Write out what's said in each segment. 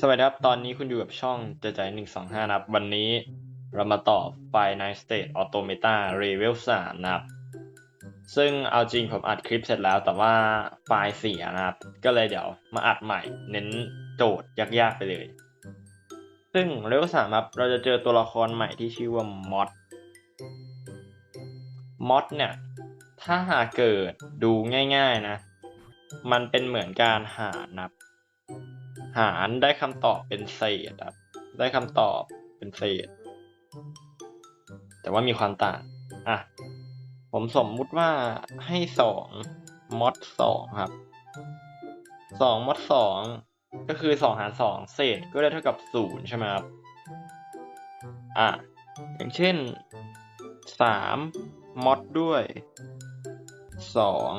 สวัสดีครับ ตอนนี้คุณอยู่กับช่องเจใจหนึ่งสองห้านะครับ วันนี้เรามาต่อไฟ Nine State Automata Level 3นะครับ ซึ่งเอาจริงผมอัดคลิปเสร็จแล้วแต่ว่าไฟล์เสียนะครับ ก็เลยเดี๋ยวมาอัดใหม่ เน้นโจทย์ยากๆไปเลย ซึ่งเลเวลสามครับ เราจะเจอตัวละครใหม่ที่ชื่อว่ามอดมอดเนี่ย ถ้าหากเกิดดูง่าย ๆนะ มันเป็นเหมือนการหานับ หารได้คำตอบเป็นเศษครับ ได้คำตอบเป็นเศษ แต่ว่ามีความต่าง อะ ผมสมมุติว่าให้สองมอดสองครับสองมอดสองก็คือสองหารสองเศษก็ได้เท่ากับศูนย์ใช่ไหมครับ อะ อย่างเช่นสามมอดด้วยสอง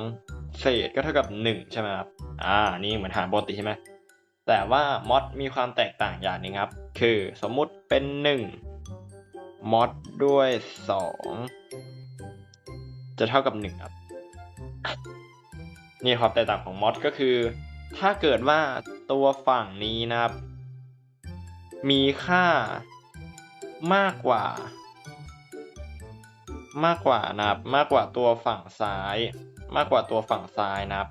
เศษก็เท่ากับหนึ่งใช่ไหมครับ อ่า นี่เหมือนหารปกติใช่ไหม แต่ว่ามอดมีความแตกต่างอย่างนึงครับ คือสมมุติเป็นหนึ่งมอดด้วยสองจะเท่ากับหนึ่งครับ นี่ความแตกต่างของมอดก็คือ ถ้าเกิดว่าตัวฝั่งนี้นะครับ มีค่ามากกว่า มากกว่านะครับ มากกว่าตัวฝั่งซ้าย มากกว่าตัวฝั่งซ้ายนะ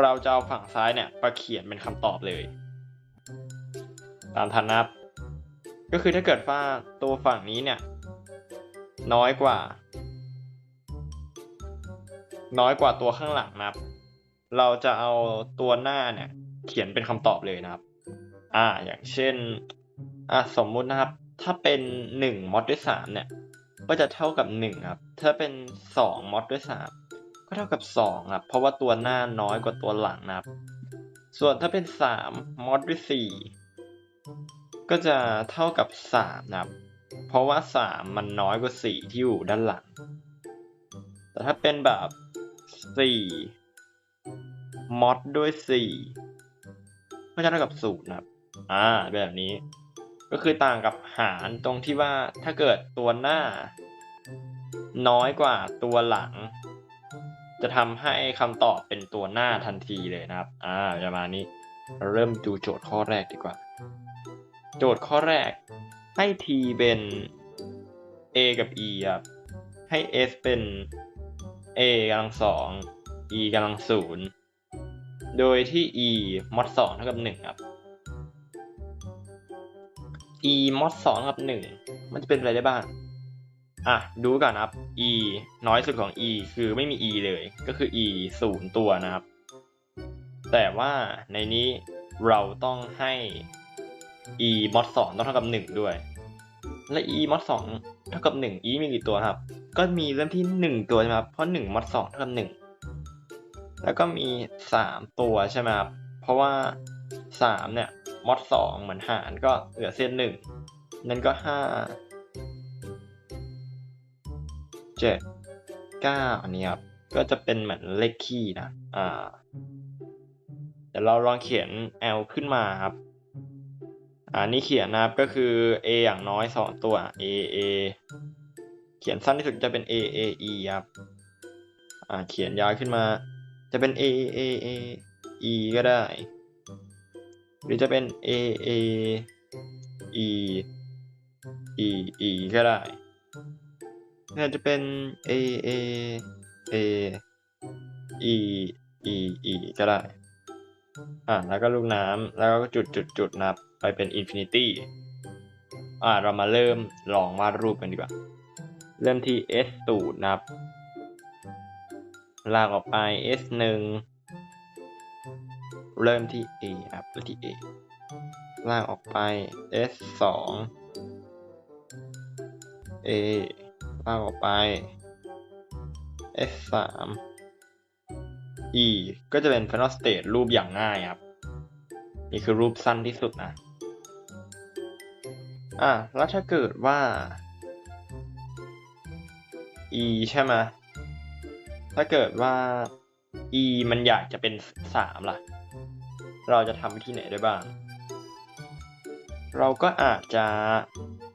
เราจะเอาฝั่งซ้ายเนี่ยมาเขียนเป็นคำตอบเลย ตามทันนับก็คือถ้าเกิดว่าตัวฝั่งนี้เนี่ย น้อยกว่า น้อยกว่าตัวข้างหลังนะครับ เราจะเอาตัวหน้าเนี่ย เขียนเป็นคำตอบเลยนะครับ อ่า อย่างเช่น อะสมมุตินะครับ ถ้าเป็นหนึ่งมอดด้วยสามเนี่ย ก็จะเท่ากับหนึ่งครับ ถ้าเป็นสองมอดด้วยสาม ก็เท่ากับสองครับเพราะว่าตัวหน้าน้อยกว่าตัวหลังนะครับ ส่วนถ้าเป็นสามมอดด้วยสี่ก็จะเท่ากับสามนะครับ เพราะว่าสามมันน้อยกว่าสี่ที่อยู่ด้านหลัง แต่ถ้าเป็นแบบสี่มอดด้วยสี่ก็จะเท่ากับศูนย์นะครับอ่าแบบนี้ก็คือต่างกับหารตรงที่ว่าถ้าเกิดตัวหน้า น้อยกว่าตัวหลัง จะทำให้คำตอบเป็นตัวหน้าทันทีเลยนะครับ อ่าประมาณนี้เราเริ่มดูโจทย์ข้อแรกดีกว่า โจทย์ข้อแรก ให้ t เป็น a กับ e ครับให้ s เป็น a กำลังสอง e กำลังศูนย์โดยที่ e มอดสองเท่ากับหนึ่งครับ e มอดสองกับหนึ่งมันจะเป็นอะไรได้บ้าง อะดูก่อนนะครับ e น้อยสุดของ e คือไม่มี e เลย ก็คือ e ศูนย์ตัวนะครับ แต่ว่าในนี้เราต้องให้ e มอดสองต้องเท่ากับหนึ่งด้วย และ e มอดสองเท่ากับหนึ่ง e มีกี่ตัวครับ ก็มีเริ่มที่หนึ่งตัวใช่ไหมครับ เพราะหนึ่งมอดสองเท่ากับหนึ่ง แล้วก็มีสามตัวใช่ไหมครับ เพราะว่าสามเนี่ยมอดสองเหมือนหารก็เหลือเศษหนึ่งนั่นก็ห้า เจ็ดเก้าอันนี้ครับ ก็จะเป็นเหมือนเลขคี่นะ อ่า เดี๋ยวเราลองเขียน L ขึ้นมาครับ อ่า นี่เขียนนะครับก็คือ A อย่างน้อยสองตัว A A เขียนสั้นที่สุดจะเป็น A A E ครับ อ่า เขียนยาวขึ้นมา จะเป็น A A A E ก็ได้ หรือจะเป็น A A E E E ก็ได้ น่าจะเป็น A A A E E E ก็ได้ อ่าแล้วก็ลูกน้ำแล้วก็จุดจุดจุดนับไปเป็นอินฟินิตี้อ่าเรามาเริ่มลองวาดรูปกันดีกว่า เริ่มที่ S ศูนย์นะครับ ลากออกไป S หนึ่งเริ่มที่ A ครับเริ่มที่ A ลากออกไป S สอง A ลาออกไป S สาม E ก็จะเป็น final state รูปอย่างง่ายครับ นี่คือรูปสั้นที่สุดนะ อะ แล้วถ้าเกิดว่า E ใช่ไหมถ้าเกิดว่า E มันอยากจะเป็นสามล่ะ เราจะทำวิธีไหนได้บ้าง เราก็อาจจะ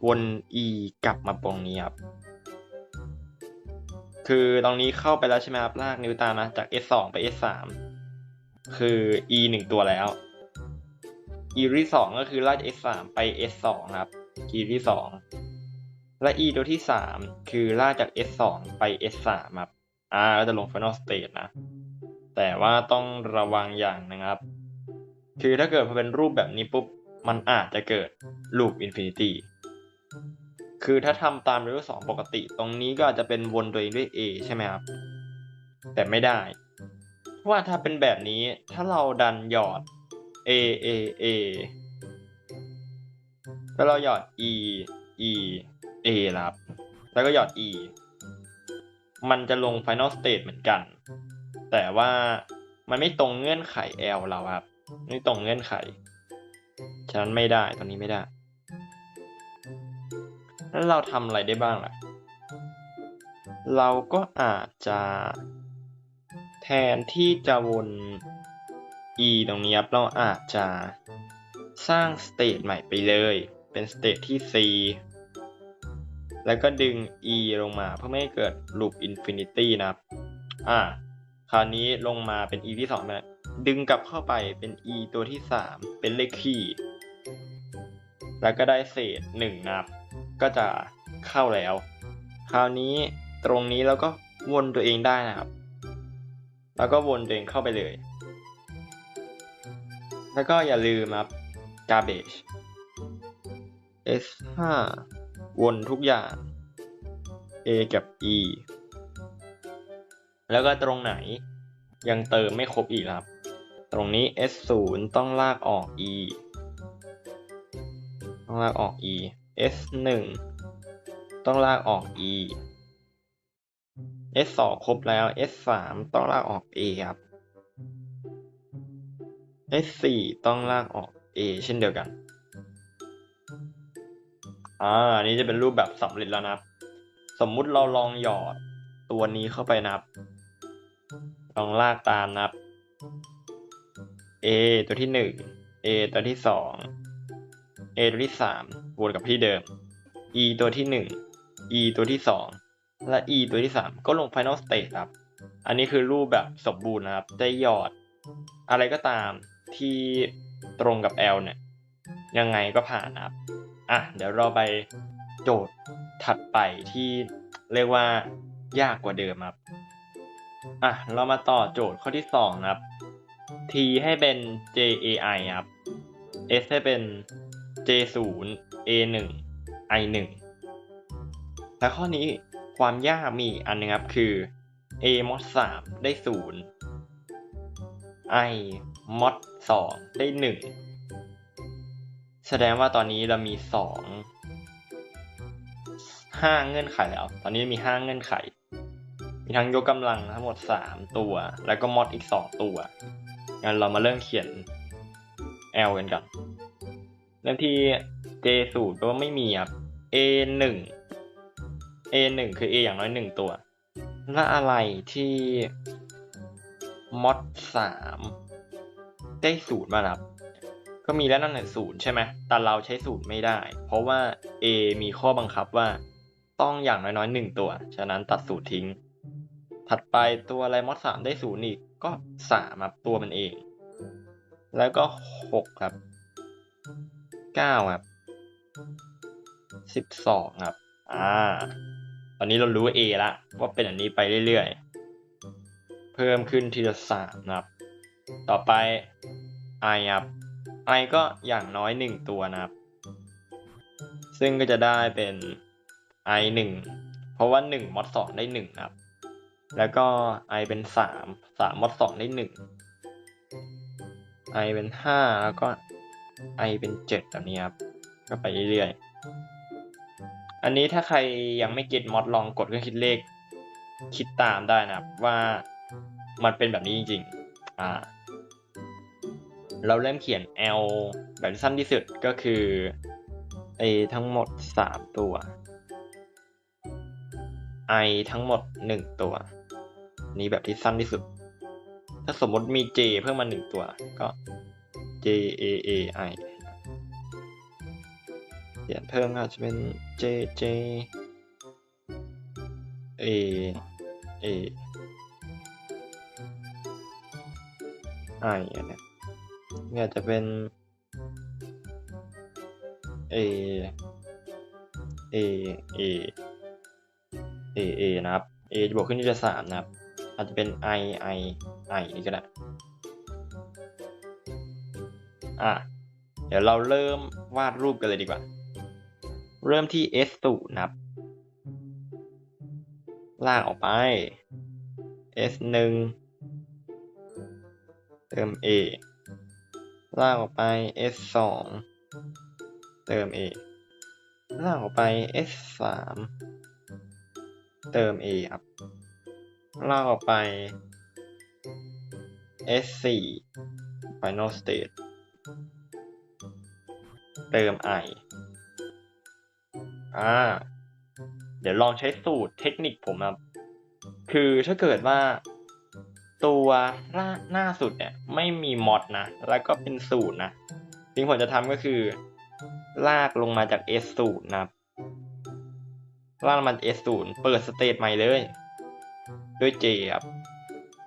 วน E กลับมาตรงนี้ครับ คือตรงนี้เข้าไปแล้วใช่ไหมครับลากนิ้วตามนะจาก S2 ไป S3 คือ E หนึ่งตัวแล้ว e ที่สองก็คือลาก s สามไป s สองครับ e ที่สองและ e ตัวที่สามคือลากจาก s สองไป s สามครับอ่าก็จะลง final state นะ แต่ว่าต้องระวังอย่างนะครับ คือถ้าเกิดมันเป็นรูปแบบนี้ปุ๊บ มันอาจจะเกิด loop infinity คือถ้าทำตาม level 2ปกติ ตรงนี้ก็อาจจะเป็นวนตัวเองด้วย a ใช่ไหมครับ แต่ไม่ได้ เพราะว่าถ้าเป็นแบบนี้ถ้าเราดันหยอด a a a แล้วเราหยอด e e a นะครับ แล้วก็หยอด e มันจะลง final state เหมือนกัน แต่ว่ามันไม่ตรงเงื่อนไข L เราครับ ไม่ตรงเงื่อนไข ฉะนั้นไม่ได้ ตอนนี้ไม่ได้ แล้วเราทำอะไรได้บ้างล่ะ เราก็อาจจะ แทนที่จะวน e ตรงนี้ครับ เราอาจจะสร้างสเตทใหม่ไปเลย เป็นสเตทที่ c แล้วก็ดึง e ลงมาเพื่อไม่ให้เกิด loop infinity นะครับอ่า คราวนี้ลงมาเป็น e ที่2นะดึงกลับเข้าไปเป็น e ตัวที่ 3 เป็นเลขคี่ แล้วก็ได้เศษ 1 นะครับ ก็จะเข้าแล้ว คราวนี้ตรงนี้เราก็วนตัวเองได้นะครับ แล้วก็วนตัวเองเข้าไปเลย แล้วก็อย่าลืมครับ garbage s5 วนทุกอย่าง a กับ e แล้วก็ตรงไหนยังเติมไม่ครบอีกครับ ตรงนี้ s0 ต้องลากออก e ต้องลากออก e s1 ต้องลากออก e s2 ครบแล้ว s3 ต้องลากออก a ครับ s4 ต้องลากออก a เช่นเดียวกัน อ่านนี้จะเป็นรูปแบบสำเร็จแล้วนะครับสมมุติเราลองหยอดตัวนี้เข้าไปนับ ลองลากตามนับ a ตัวที่หนึ่ง a ตัวที่สอง a ตัวที่สามวนกับที่เดิม e ตัวที่หนึ่ง e ตัวที่สองและ e ตัวที่สามก็ลง final state ครับ อันนี้คือรูปแบบสมบูรณ์นะครับ ได้หยอด อะไรก็ตามที่ตรงกับ L เนี่ย ยังไงก็ผ่านนะครับ อะ เดี๋ยวเราไปโจทย์ถัดไปที่เรียกว่ายากกว่าเดิมครับ อะ เรามาต่อโจทย์ข้อที่สองนะครับ t ให้เป็น jai ครับ s ให้เป็น j0 a1 i1 และข้อนี้ความยากมีอันนึงครับคือ a mod 3ได้ 0 i mod 2ได้ 1 แสดงว่าตอนนี้เรามี 2 5 เงื่อนไขแล้ว ตอนนี้มี 5 เงื่อนไข มีทั้งยกกำลังทั้งหมด 3 ตัว แล้วก็มอดอีก 2 ตัว งั้นเรามาเริ่มเขียน L กันก่อน เริ่มที่ J สูตรแปลว่าไม่มีครับ A 1 A 1คือ A อย่างน้อย1ตัว และอะไรที่มอด3ได้ศูนย์มาครับ ก็มีแล้วนั่นแหละศูนย์ใช่ไหมแต่เราใช้ศูนย์ไม่ได้ เพราะว่า A มีข้อบังคับว่า ต้องอย่างน้อยๆหนึ่งตัว ฉะนั้นตัดศูนย์ทิ้ง ถัดไปตัวอะไรมอดสามได้ศูนย์อีกก็สามครับตัวมันเอง แล้วก็หกครับ เก้าครับสิบสองครับ อ่า ตอนนี้เรารู้ A ละว่าเป็นอันนี้ไปเรื่อยๆ เพิ่มขึ้นทีละสามครับ ต่อไป i ครับ i ก็อย่างน้อยหนึ่งตัวนะครับ ซึ่งก็จะได้เป็น i หนึ่งเพราะว่าหนึ่งมอดสองได้หนึ่งครับ แล้วก็ i เป็นสามสามมอดสองได้หนึ่ง i เป็นห้าแล้วก็ i เป็นเจ็ดแบบนี้ครับ ก็ไปเรื่อยๆ อันนี้ถ้าใครยังไม่เก็ตมอดลองกดเครื่องคิดเลข คิดตามได้นะครับ ว่ามันเป็นแบบนี้จริงๆ อ่า เราเริ่มเขียน L แบบที่สั้นที่สุดก็คือ A ทั้งหมด 3 ตัว I ทั้งหมด 1 ตัว นี้แบบที่สั้นที่สุด ถ้าสมมติมี J เพิ่มมา 1 ตัวก็ J A A I เขียนเพิ่มก็อาจจะเป็น J J A A I อันเนี้ยเนี่ยจะเป็น A A A A A นะครับ A จะบวกขึ้นที่จะสามนะครับ อาจจะเป็น I I I นี่ก็ได้ อะเดี๋ยวเราเริ่มวาดรูปกันเลยดีกว่า เริ่มที่ S ศูนะครับ ลากออกไป S หนึ่งเติม A ลากออกไป S สองเติม A ลากออกไป S สามเติม A ครับ ลากออกไป S สี่ final state เติม I อ่า เดี๋ยวลองใช้สูตรเทคนิคผมครับ คือถ้าเกิดว่า ตัวหน้าหน้าสุดเนี่ย ไม่มีมอดนะ แล้วก็เป็นสูตรนะสิ่งผมจะทำก็คือ ลากลงมาจาก S สูตรนะครับ ลากมาจาก S สูตรเปิดสเตทใหม่เลย ด้วย J ครับ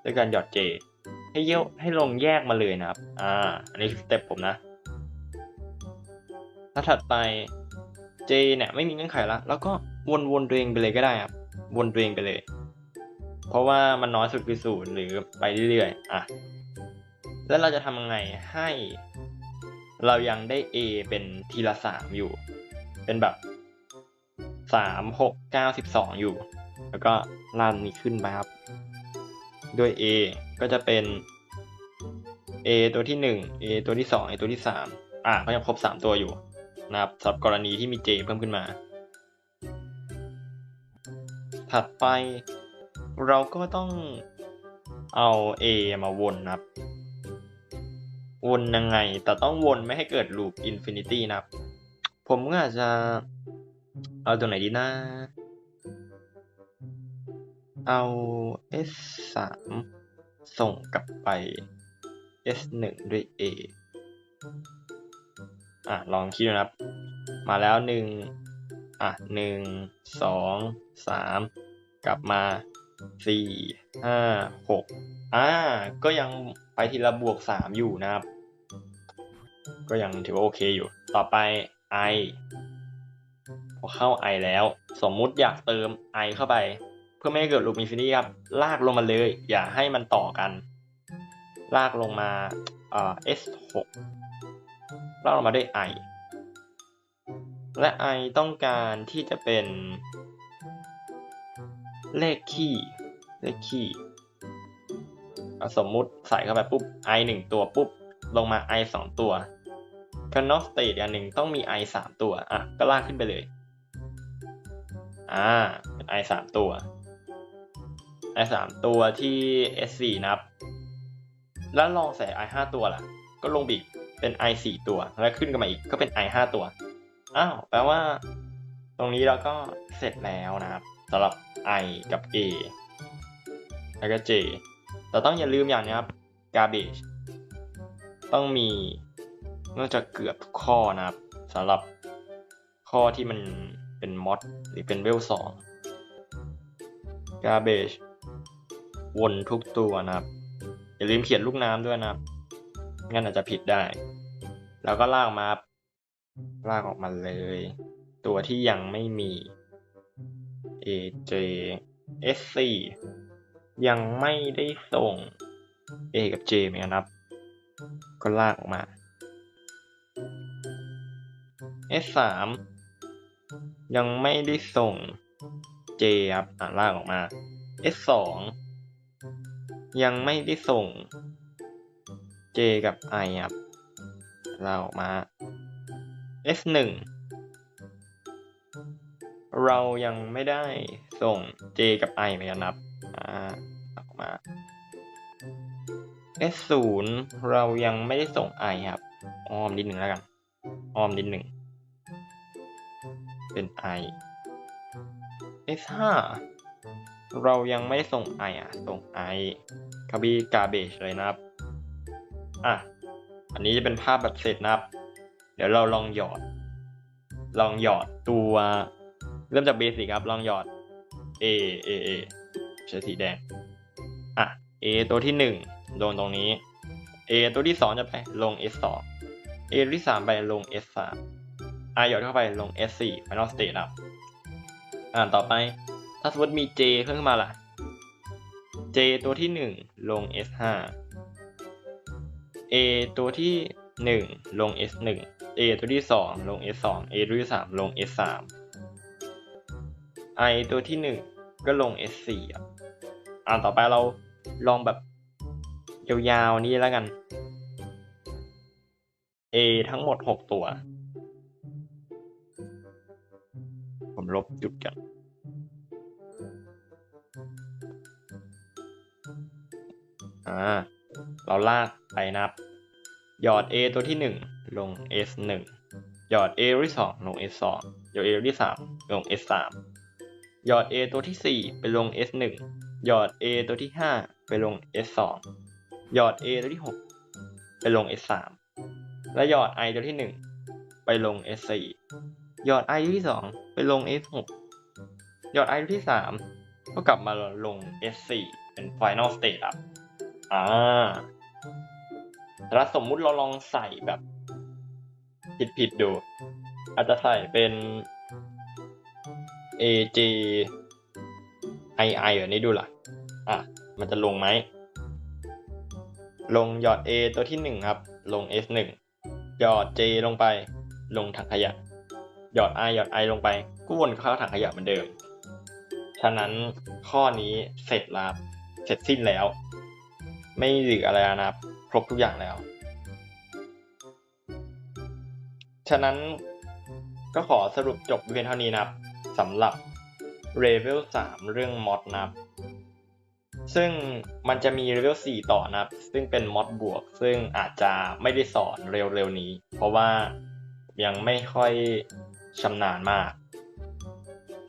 ด้วยการหยอด J ให้เยให้ลงแยกมาเลยนะครับ อ่า อันนี้คือสเต็ปผมนะ แล้วถัดไป J เนี่ยไม่มีเงื่อนไขละ แล้วก็วนๆตัวเองไปเลยก็ได้ครับ วนตัวเองไปเลย เพราะว่ามันน้อยสุดคือศูนย์หรือไปเรื่อยๆ อะ แล้วเราจะทำยังไงให้ เรายังได้ A เป็นทีละสามอยู่ เป็นแบบสามหกเก้าสิบสองอยู่ แล้วก็ลานนี้ขึ้นไปครับ ด้วย A ก็จะเป็น A ตัวที่หนึ่ง A ตัวที่สอง A ตัวที่สามอะก็ยังครบสามตัวอยู่นะครับสำหรับกรณีที่มี J เพิ่มขึ้นมา ถัดไปเราก็ต้องเอา A มาวนนะครับ วนยังไง แต่ต้องวนไม่ให้เกิดลูปอินฟินิตี้นะครับ ผมก็อาจจะเอาตัวไหนดีนะ เอา S สามส่งกลับไป S หนึ่งด้วย A อะ ลองคิดดูนะครับ มาแล้วหนึ่งอะหนึ่งสองสามกลับมาสี่ห้าหกอ่า ก็ยังไปทีละบวกสามอยู่นะครับ ก็ยังถือว่าโอเคอยู่ ต่อไป i พอเข้า i แล้ว สมมุติอยากเติม i เข้าไป เพื่อไม่ให้เกิดลูปอินฟินิตี้ครับ ลากลงมาเลย อย่าให้มันต่อกัน ลากลงมาเอ่อ s หกลากลงมาด้วย i และ i ต้องการที่จะเป็น เลขคี่เลขคี่สมมุติใส่เข้าไปปุ๊บ i หนึ่งตัวปุ๊บ ลงมา i สองตัว kernel state อย่างหนึ่งต้องมี i สามตัว อะ ก็ลากขึ้นไปเลย อ่าเป็น i สามตัว i สามตัวที่ s สี่นับ แล้วลองใส่ i ห้าตัวล่ะ ก็ลงบีกเป็น i สี่ตัว แล้วขึ้นกันมาอีกก็เป็น i ห้าตัว อ้าว แปลว่า ตรงนี้เราก็เสร็จแล้วนะครับสำหรับ i กับ a แล้วก็ j แต่ต้องอย่าลืมอย่างนี้ครับ garbage ต้องมีน่าจะเกือบทุกข้อนะครับสำหรับข้อที่มันเป็นมอดหรือเป็นเวลสอง garbage วนทุกตัวนะครับ อย่าลืมเขียนลูกน้ำด้วยนะครับงั้นอาจจะผิดได้ แล้วก็ลากมาลากออกมาเลย ตัวที่ยังไม่มี AJ SC ยังไม่ได้ส่ง A กับ J เหมือนกันครับ ก็ลากออกมา S3 ยังไม่ได้ส่ง J ครับอ่าลากออกมา S2 ยังไม่ได้ส่ง J กับ I ครับลาออกมา S1 เรายังไม่ได้ส่ง J กับ I เหมือนกันครับอ่าออกมา S0 เรายังไม่ได้ส่ง I ครับอ้อมนิดหนึ่งแล้วกันอ้อมนิดหนึ่งเป็น I S5 เรายังไม่ได้ส่ง I อะ ส่ง I คาบีกาเบจเลยนะครับ อะ อันนี้จะเป็นภาพแบบเสร็จนะครับ เดี๋ยวเราลองหยอด ลองหยอดตัว เริ่มจากเบสิกครับ ลองหยอด A A A ใช้สีแดง อะ A ตัวที่หนึ่งลงตรงนี้ A ตัวที่สองจะไปลง S สอง A ตัวที่สามไปลง S สาม i หยอดเข้าไปลง s4 final state ครับ อ่า ต่อไป ถ้าสมมติมี j เพิ่มขึ้นมาล่ะ j ตัวที่ 1 ลง s5 a ตัวที่ 1 ลง s1 a ตัวที่ 2 ลง s2 a ตัวที่ 3 ลง s3 i ตัวที่ 1 ก็ลง s4 อะอ่าต่อไปเราลองแบบยาวๆนี้แล้วกัน a ทั้งหมด 6 ตัว ผมลบจุดกัน อ่าเราลากไปนับ หยอด a ตัวที่ 1 ลง s 1หยอด a ตัวที่ 2 ลง s 2หยอด a ตัวที่ 3 ลง s 3หยอด a ตัวที่ 4 ไปลง s 1หยอด a ตัวที่ 5 ไปลง s 2หยอด a ตัวที่ 6 ไปลง s 3และหยอด i ตัวที่ 1 ไปลง s 4หยอด i ตัวที่ 2 ไปลง s 6หยอด i ตัวที่ 3 ก็กลับมาลง s 4เป็น final state ครับ อ่าแล้วสมมุติเราลองใส่แบบ ผิดๆดู อาจจะใส่เป็น AJ II แบบนี้ดูล่ะ อะ มันจะลงไหม ลงหยอด A ตัวที่หนึ่งครับ ลง S หนึ่งหยอด J ลงไป ลงถังขยะ หยอด I หยอด I ลงไปก็วนเข้าถังขยะเหมือนเดิม ฉะนั้นข้อนี้เสร็จแล้ว เสร็จสิ้นแล้ว ไม่เหลืออะไรแล้วนะครับ ครบทุกอย่างแล้ว ฉะนั้นก็ขอสรุปจบเพียงเท่านี้นะครับสำหรับ Level 3 เรื่องมอดนะครับ ซึ่งมันจะมี Level 4 ต่อนะครับ ซึ่งเป็นมอดบวก ซึ่งอาจจะไม่ได้สอนเร็วๆนี้ เพราะว่ายังไม่ค่อยชำนาญมาก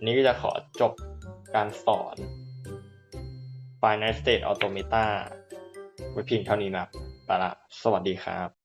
นี้ก็จะขอจบการสอน Finite State Automata ไว้เพียงเท่านี้นะครับไปละสวัสดีครับ